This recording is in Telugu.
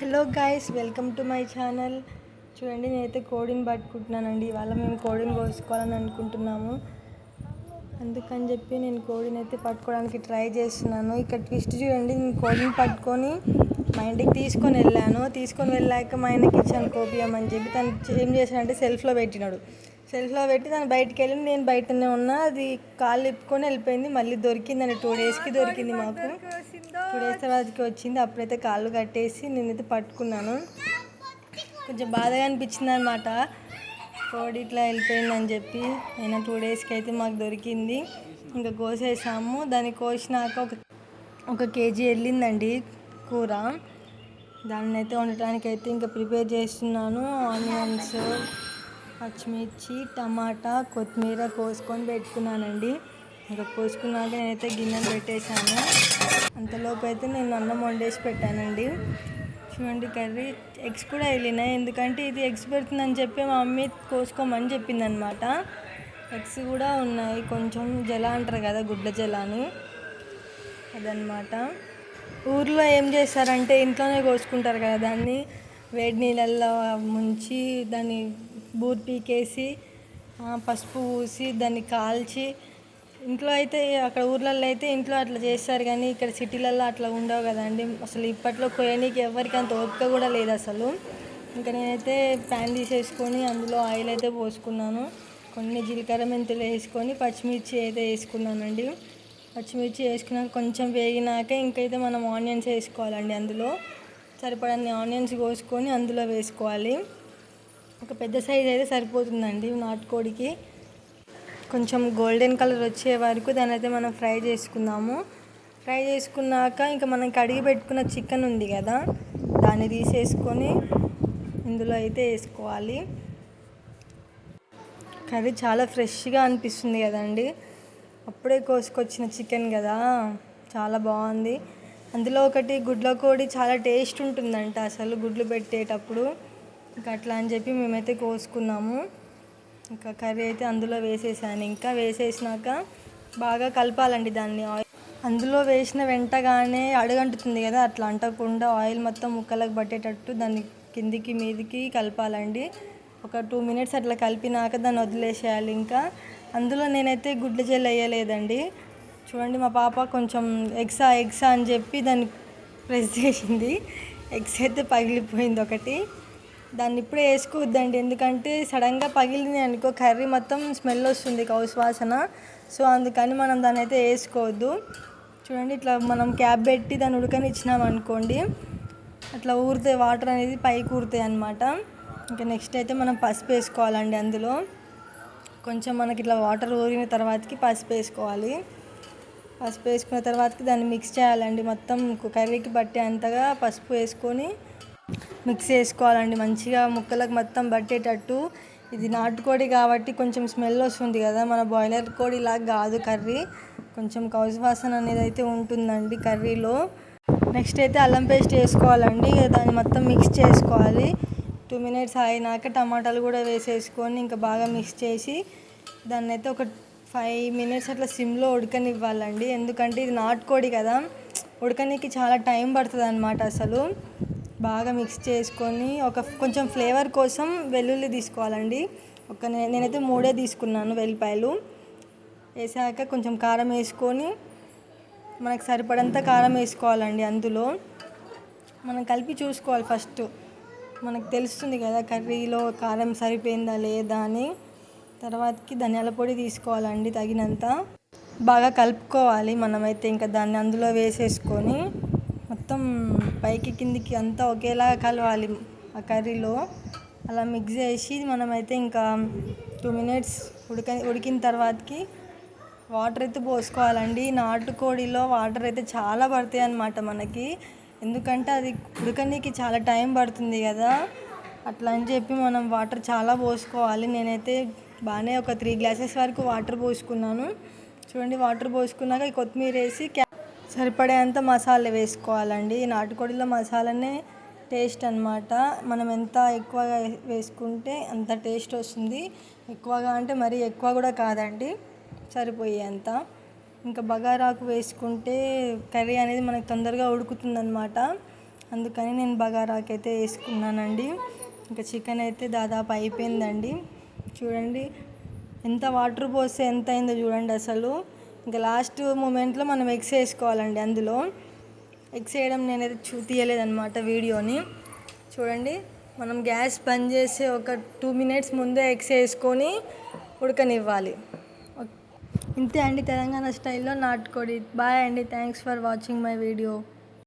Hello guys welcome to my channel. చూడండి నేనైతే కోడిని పట్టుకుంటున్నానండి. ఇవాళ మేము కోడిని కోసుకోవాలని అనుకుంటున్నాము. అందుకని చెప్పి నేను కోడిని అయితే పట్టుకోవడానికి ట్రై చేస్తున్నాను. ఇక్కడ ట్విస్ట్ చూడండి నేను కోడిని పట్టుకొని మా ఇంటికి తీసుకొని వెళ్ళాను. తీసుకొని వెళ్ళాక మా ఆయనకి ఇచ్చాను కోపియం అని చెప్పి. తను ఏం చేశాడంటే సెల్ఫ్లో పెట్టినాడు. సెల్ఫ్లో పెట్టి తను బయటికి వెళ్ళి నేను బయటనే ఉన్నా. అది కాళ్ళు ఇప్పుకొని వెళ్ళిపోయింది. మళ్ళీ దొరికిందండి. టూ డేస్కి దొరికింది మాకు. టూ డేస్ తర్వాతకి వచ్చింది అప్పుడైతే కాళ్ళు కట్టేసి నేనైతే పట్టుకున్నాను. కొంచెం బాధగా అనిపించింది అనమాట కోడి ఇట్లా వెళ్ళిపోయిందని చెప్పి అయినా టూ డేస్కి అయితే మాకు దొరికింది. ఇంకా కోసేసాము. దాన్ని కోసినాక ఒక ఒక కేజీ వెళ్ళిందండి కూర. దాన్ని అయితే వండటానికి అయితే ఇంకా ప్రిపేర్ చేస్తున్నాను. ఆనియన్స్ పచ్చిమిర్చి టమాటా కొత్తిమీర కోసుకొని పెట్టుకున్నానండి. ఇంకా పోసుకున్నాక నేనైతే గిన్నెలు పెట్టేశాను. అంతలోపు అయితే నేను అన్నం వండేసి పెట్టానండి. చూడండి కర్రీ ఎగ్స్ కూడా వెళ్ళినాయి. ఎందుకంటే ఇది ఎగ్స్ పెడుతుందని చెప్పి మా మమ్మీ కోసుకోమని చెప్పింది అనమాట ఎగ్స్ కూడా ఉన్నాయి. కొంచెం జల అంటారు కదా గుడ్ల జల అని అదనమాట. ఊర్లో ఏం చేస్తారంటే ఇంట్లోనే కోసుకుంటారు కదా దాన్ని వేడి నీళ్ళల్లో ముంచి దాన్ని బూర్ పీకేసి పసుపు పూసి దాన్ని కాల్చి ఇంట్లో అయితే అక్కడ ఊర్లలో అయితే ఇంట్లో అట్లా చేస్తారు కానీ ఇక్కడ సిటీలలో అట్లా ఉండవు కదండి. అసలు ఇప్పట్లో కొయ్యనీకి ఎవరికి అంత ఓపిక కూడా లేదు అసలు. ఇంకా నేనైతే ప్యాన్ తీసేసుకొని అందులో ఆయిల్ అయితే పోసుకున్నాను. కొన్ని జీలకర్ర మెంతులు వేసుకొని పచ్చిమిర్చి అయితే వేసుకున్నానండి. పచ్చిమిర్చి వేసుకున్నాక కొంచెం వేగినాక ఇంకైతే మనం ఆనియన్స్ వేసుకోవాలండి అందులో. సరిపడన్ని ఆనియన్స్ కోసుకొని అందులో వేసుకోవాలి. ఒక పెద్ద సైజ్ అయితే సరిపోతుందండి నాటుకోడికి. కొంచెం గోల్డెన్ కలర్ వచ్చే వరకు దాని అయితే మనం ఫ్రై చేసుకుందాము. ఫ్రై చేసుకున్నాక ఇంకా మనం కడిగి పెట్టుకున్న చికెన్ ఉంది కదా దాన్ని తీసేసుకొని ఇందులో అయితే వేసుకోవాలి. కర్రీ చాలా ఫ్రెష్గా అనిపిస్తుంది కదండి. అప్పుడే కోసుకొచ్చిన చికెన్ కదా చాలా బాగుంది. అందులో ఒకటి గుడ్ల కోడి చాలా టేస్ట్ ఉంటుందంట అసలు గుడ్లు పెట్టేటప్పుడు. ఇంకా అట్లా అని చెప్పి మేమైతే కోసుకున్నాము. ఇంకా కర్రీ అయితే అందులో వేసేసాను. ఇంకా వేసేసినాక బాగా కలపాలండి దాన్ని ఆయిల్. అందులో వేసిన వెంటగానే అడుగంటుతుంది కదా అట్లా అంటకుండా ఆయిల్ మొత్తం ముక్కలకు పట్టేటట్టు దాన్ని కిందికి మీదికి కలపాలండి. ఒక టూ మినిట్స్ అట్లా కలిపినాక దాన్ని వదిలేసేయాలి. ఇంకా అందులో నేనైతే గుడ్ల జెల్ వేయలేదండి. చూడండి మా పాప కొంచెం ఎగ్సా ఎగ్సా అని చెప్పి దాన్ని ప్రెస్ చేసింది. ఎగ్స్ అయితే పగిలిపోయింది ఒకటి. దాన్ని ఇప్పుడే వేసుకోవద్దండి. ఎందుకంటే సడన్గా పగిలింది అనుకో కర్రీ మొత్తం స్మెల్ వస్తుంది కౌసు వాసన. సో అందుకని మనం దాన్ని అయితే వేసుకోవద్దు. చూడండి ఇట్లా మనం క్యాప్ పెట్టి దాన్ని ఉడకనిచ్చినాం అనుకోండి అట్లా ఊరితే వాటర్ అనేది పైకి ఊరుతాయి అనమాట ఇంకా నెక్స్ట్ అయితే మనం పసుపు వేసుకోవాలండి అందులో. కొంచెం మనకి ఇట్లా వాటర్ ఊరిన తర్వాతకి పసుపు వేసుకోవాలి. పసుపు వేసుకున్న తర్వాతకి దాన్ని మిక్స్ చేయాలండి. మొత్తం కర్రీకి పట్టే అంతగా పసుపు వేసుకొని మిక్స్ చేసుకోవాలండి. మంచిగా ముక్కలకు మొత్తం పట్టేటట్టు. ఇది నాటుకోడి కాబట్టి కొంచెం స్మెల్ వస్తుంది కదా. మన బాయిలర్ కోడిలాగా కాదు కర్రీ. కొంచెం కౌజు వాసన అనేది అయితే ఉంటుందండి కర్రీలో. నెక్స్ట్ అయితే అల్లం పేస్ట్ వేసుకోవాలండి. దాన్ని మొత్తం మిక్స్ చేసుకోవాలి. టూ మినిట్స్ అయినాక టమాటాలు కూడా వేసేసుకొని ఇంకా బాగా మిక్స్ చేసి దాన్ని అయితే ఒక ఫైవ్ మినిట్స్ అట్లా సిమ్లో ఉడకనివ్వాలండి. ఎందుకంటే ఇది నాటుకోడి కదా. ఉడకనీకి చాలా టైం పడుతుంది అనమాట అసలు. బాగా మిక్స్ చేసుకొని ఒక కొంచెం ఫ్లేవర్ కోసం వెల్లుల్లి తీసుకోవాలండి. ఒక నేనైతే మూడే తీసుకున్నాను వెల్లిపాయలు. వేసాక కొంచెం కారం వేసుకొని మనకు సరిపడంత కారం వేసుకోవాలండి అందులో. మనం కలిపి చూసుకోవాలి ఫస్ట్. మనకు తెలుస్తుంది కదా కర్రీలో కారం సరిపోయిందా లేదా అని. తర్వాతకి ధనియాల పొడి తీసుకోవాలండి తగినంత. బాగా కలుపుకోవాలి మనమైతే ఇంకా దాన్ని అందులో వేసేసుకొని మొత్తం పైకి కిందికి అంతా ఒకేలా కలవాలి ఆ కర్రీలో. అలా మిక్స్ చేసి మనమైతే ఇంకా టూ మినిట్స్ ఉడక ఉడికిన తర్వాతకి వాటర్ అయితే పోసుకోవాలండి. నాటుకోడిలో వాటర్ అయితే చాలా పడతాయి అన్నమాట మనకి. ఎందుకంటే అది ఉడకనీకి చాలా టైం పడుతుంది కదా. అట్లా అని చెప్పి మనం వాటర్ చాలా పోసుకోవాలి. నేనైతే బాగానే ఒక త్రీ గ్లాసెస్ వరకు వాటర్ పోసుకున్నాను. చూడండి వాటర్ పోసుకున్నాక ఈ కొత్తిమీర వేసి క్యా సరిపడేంత మసాలా వేసుకోవాలండి. ఈ నాటుకోడిలో మసాలానే టేస్ట్ అన్నమాట. మనం ఎంత ఎక్కువగా వేసుకుంటే అంత టేస్ట్ వస్తుంది. ఎక్కువగా అంటే మరీ ఎక్కువ కూడా కాదండి. సరిపోయేంత. ఇంకా బగారాకు వేసుకుంటే కర్రీ అనేది మనకు తొందరగా ఉడుకుతుందనమాట అందుకని నేను బగారాకు అయితే వేసుకున్నానండి. ఇంకా చికెన్ అయితే దాదాపు అయిపోయిందండి. చూడండి ఎంత వాటర్ పోస్తే ఎంత అయిందో చూడండి అసలు. ఇంకా లాస్ట్ మూమెంట్లో మనం ఎగ్స్ వేసుకోవాలండి అందులో. ఎగ్స్ వేయడం నేనైతే చూ తీయలేదనమాట వీడియోని. చూడండి మనం గ్యాస్ బంద్ చేసి ఒక టూ మినిట్స్ ముందే ఎగ్స్ వేసుకొని ఉడకనివ్వాలి. ఇంతే అండి తెలంగాణ స్టైల్లో నాటుకోడి. బాయ్ అండి. Thanks for watching my video